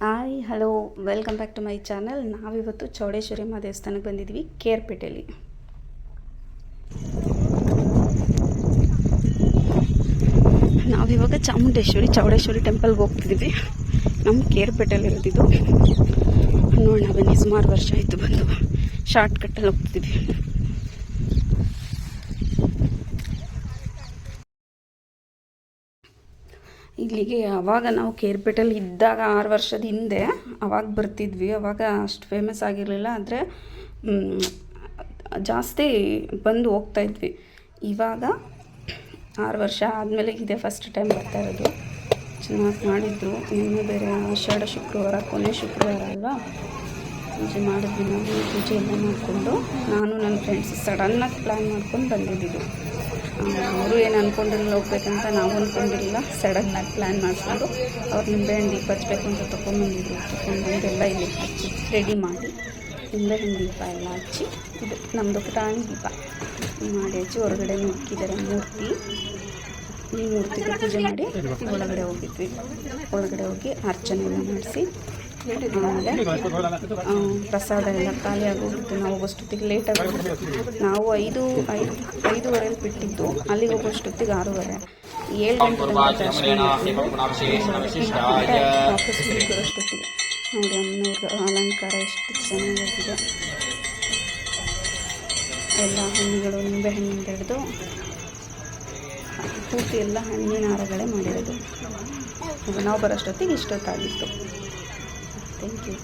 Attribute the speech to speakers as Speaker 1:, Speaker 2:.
Speaker 1: Hi hello welcome back to my channel ನಾವಿವತ್ತು ಚೌಡೇಶ್ವರಿಯಮ್ಮ ದೇವಸ್ಥಾನಕ್ಕೆ ಬಂದಿದ್ವಿ ಕೇರ್ಪೇಟೆಯಲ್ಲಿ. ನಾವಿವಾಗ ಚಾಮುಂಡೇಶ್ವರಿ, ಚೌಡೇಶ್ವರಿ ಟೆಂಪಲ್ಗೆ ಹೋಗ್ತಿದ್ದೀವಿ. ನಮ್ಮ ಕೇರ್ಪೇಟೆಯಲ್ಲಿ ಇರೋದಿದ್ದು ನೋಡೋಣ ಬನ್ನಿ, ಸುಮಾರು ವರ್ಷ ಆಯಿತು ಬಂದು. ಶಾರ್ಟ್ ಕಟ್ಟಲ್ಲಿ ಹೋಗ್ತಿದ್ವಿ ಇಲ್ಲಿಗೆ ಅವಾಗ ನಾವು ಕೇರ್ಪೇಟೆಲ್ಲಿ ಇದ್ದಾಗ ಆರು ವರ್ಷದ ಹಿಂದೆ ಅವಾಗ ಬರ್ತಿದ್ವಿ. ಅವಾಗ ಅಷ್ಟು ಫೇಮಸ್ ಆಗಿರಲಿಲ್ಲ. ಆದರೆ ಜಾಸ್ತಿ ಬಂದು ಹೋಗ್ತಾ ಇದ್ವಿ. ಇವಾಗ ಆರು ವರ್ಷ ಆದಮೇಲೆ ಇದೆ ಫಸ್ಟ್ ಟೈಮ್ ಬರ್ತಾ ಇರೋದು. ಚೆನ್ನಾಗಿ ಮಾಡಿದ್ರು. ನಿನ್ನೆ ಬೇರೆ ಆಷಾಢ ಶುಕ್ರವಾರ, ಕೊನೆ ಶುಕ್ರವಾರ ಅಲ್ವಾ? ಪೂಜೆ ಮಾಡಿದ್ವಿ. ನಾವು ಪೂಜೆ ಎಲ್ಲ ಮಾಡಿಕೊಂಡು, ನಾನು ನನ್ನ ಫ್ರೆಂಡ್ಸ್ ಸಡನ್ನಾಗಿ ಪ್ಲ್ಯಾನ್ ಮಾಡ್ಕೊಂಡು ಬಂದಿದ್ದಿದ್ದು ಅವರು ಏನು ಅಂದ್ಕೊಂಡಿರಲಿಲ್ಲ ಹೋಗ್ಬೇಕಂತ ನಾವು ಅಂದ್ಕೊಂಡಿರಲಿಲ್ಲ ಸಡನ್ನಾಗಿ ಪ್ಲ್ಯಾನ್ ಮಾಡಿಕೊಂಡು ಅವ್ರು ನಿಂಬೆಹಣ್ಣು ದೀಪ ಹಚ್ಚಬೇಕು ಅಂತ ತೊಗೊಂಡ್ಬಂದಿದ್ರು ತೊಗೊಂಡ್ಬಂದು ಎಲ್ಲ ಇಲ್ಲಿ ಹಚ್ಚಿ ರೆಡಿ ಮಾಡಿ ನಿಂಬೆಹಣ್ಣು ದೀಪ ಎಲ್ಲ ಹಚ್ಚಿ ಇದು ನಮ್ಮದು ಪುಟಾಣಿ ದೀಪ. ಮಾಡಿ ಹಚ್ಚಿ ಹೊರಗಡೆ ಇಕ್ಕಿದ್ದಾರೆ ಮೂರ್ತಿ. ಈ ಮೂರ್ತಿಗೆ ಪೂಜೆ ಮಾಡಿ ಒಳಗಡೆ ಹೋಗಿದ್ವಿ. ಒಳಗಡೆ ಹೋಗಿ ಅರ್ಚನೆ ಎಲ್ಲ ಮಾಡಿಸಿ ಪ್ರಸಾದ ಎಲ್ಲ ಖಾಲಿ ಆಗೋಗಿತ್ತು ನಾವು ಹೋಗೋಷ್ಟೊತ್ತಿಗೆ ಲೇಟ್ ಆಗೋಗಿತ್ತು ನಾವು ಐದು ಐದು ಐದುವರೆಲಿ ಬಿಟ್ಟಿದ್ದು. ಅಲ್ಲಿಗೆ ಹೋಗೋಷ್ಟೊತ್ತಿಗೆ ಆರೂವರೆ. ಏಳು ಗಂಟೆ ವಾಪಸ್ ನೋಡಿ ಅಮ್ಮನವ್ರ ಅಲಂಕಾರ ಎಷ್ಟು ಚೆನ್ನಾಗಿದೆ. ಎಲ್ಲ ಹಣ್ಣುಗಳು ನಿಂಬೆ ಹಣ್ಣಿಂದ ಹಿಡಿದು, ಪೂರ್ತಿ ಎಲ್ಲ ಹಣ್ಣಿನ ಹಾರಗಳೇ ಮಾಡಿರೋದು. ನಾವು ಬರೋಷ್ಟೊತ್ತಿಗೆ ಇಷ್ಟೊತ್ತಾಗಿತ್ತು. Thank you